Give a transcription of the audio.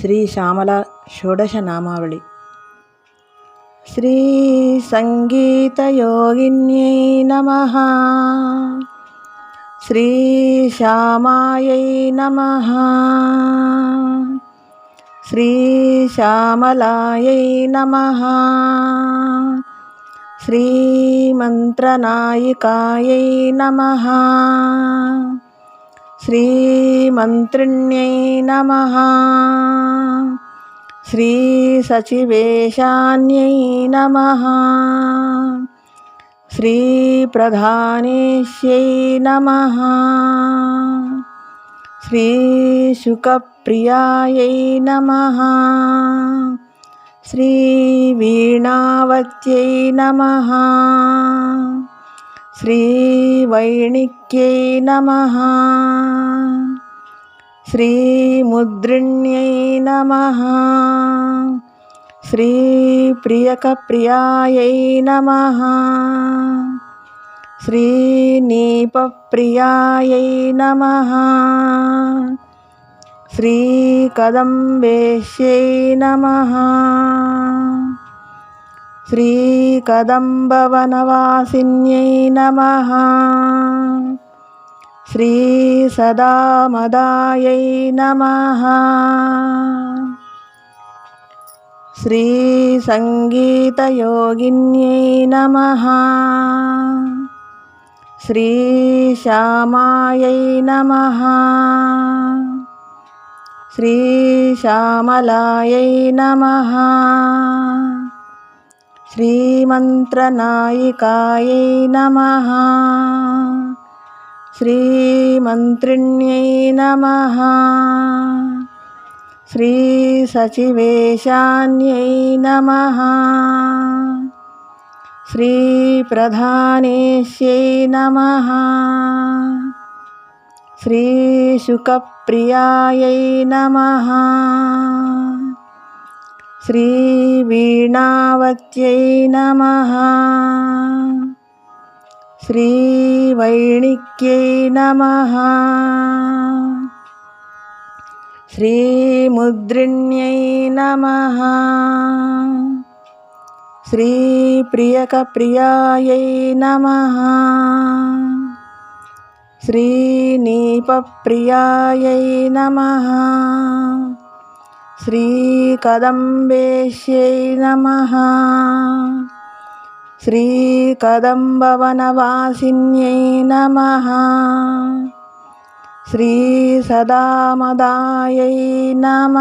శ్రీ శ్యామల షోడశ నామావళి. శ్రీ సంగీతయోగిన్యై నమ. శ్రీ శ్యామాయై నమ. శ్రీ శ్యామలాయై నమ. శ్రీమంత్రనాయికాయై నమ. श्रीमन्त्रिण्यै नमः। श्रीसचिवेशान्यै नमः। श्रीप्रधानेश्यै नमः। श्रीशुकप्रियायै नमः। श्रीवीणावत्यै नमः। श्रीवैणिक्यै नमः। श्रीमुद्रिण्यै नमः। श्रीप्रियकप्रियायै नमः। श्रीनीपप्रियायै नमः। श्रीकदम्बेश्यै नमः श्रीकदम्बवनवासिन्यै नमः श्रीसदामदायै नमः श्रीसङ्गीतयोगिन्यै नमः श्रीश्यामायै नमः श्रीश्यामलायै नमः श्रीमन्त्रनायिकायै नमः। श्रीमन्त्रिण्यै नमः। श्रीसचिवेशान्यै नमः। श्रीप्रधानेश्यै नमः। श्रीशुकप्रियायै नमः। श्रीवीणावत्यै नमः श्रीवैणिक्यै नमः श्रीमुद्रिण्यै नमः श्रीप्रियकप्रियायै नमः श्रीनीपप्रियायै नमः శ్రీకదంబేశ్యై నమ శ్రీకదంబవనవాసిన్యై నమ శ్రీ సదామదాయై నమ